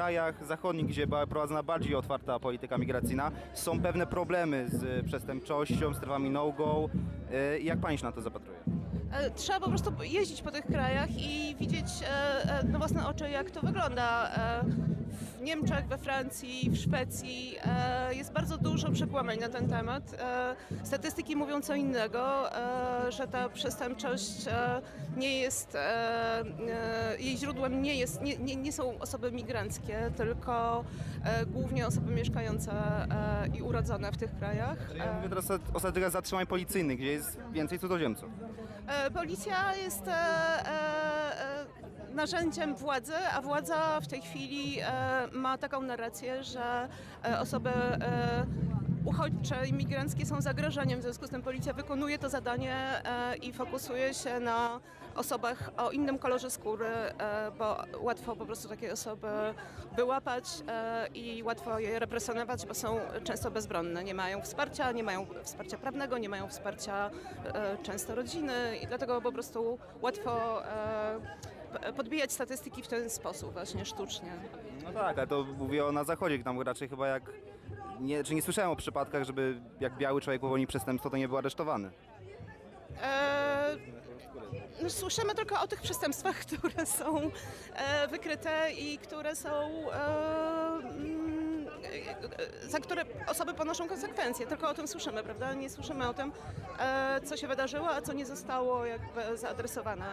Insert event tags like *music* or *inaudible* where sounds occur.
krajach zachodnich, gdzie prowadzona bardziej otwarta polityka migracyjna, są pewne problemy z przestępczością, strefami no-go. E, Jak pani się na to zapatruje? E, Trzeba po prostu jeździć po tych krajach i widzieć e, e, na własne oczy, jak to wygląda. W Niemczech, we Francji, w Szwecji e, jest bardzo dużo przekłamań na ten temat. E, Statystyki mówią co innego, e, że ta przestępczość nie jest, jej źródłem nie, jest, nie, nie, nie są osoby migranckie, tylko głównie osoby mieszkające i urodzone w tych krajach. Ja mówię teraz o zatrzymań policyjnych, gdzie jest więcej cudzoziemców. Policja jest narzędziem władzy, a władza w tej chwili e, ma taką narrację, że e, osoby e, uchodźcze, imigranckie są zagrożeniem, w związku z tym policja wykonuje to zadanie e, i fokusuje się na osobach o innym kolorze skóry, e, bo łatwo po prostu takie osoby wyłapać e, i łatwo je represjonować, bo są często bezbronne. Nie mają wsparcia, nie mają wsparcia prawnego, nie mają wsparcia często rodziny i dlatego po prostu łatwo podbijać statystyki w ten sposób, właśnie sztucznie. No tak, ale to mówię o na zachodzie, tam raczej chyba jak... Nie, czy nie słyszałem o przypadkach, żeby jak biały człowiek popełni przestępstwo, to nie był aresztowany. E, no, słyszymy tylko o tych przestępstwach, *laughs* które są e, wykryte i które są. E, mm, e, za które osoby ponoszą konsekwencje. Tylko o tym słyszymy, prawda? Nie słyszymy o tym, e, co się wydarzyło, a co nie zostało jakby zaadresowane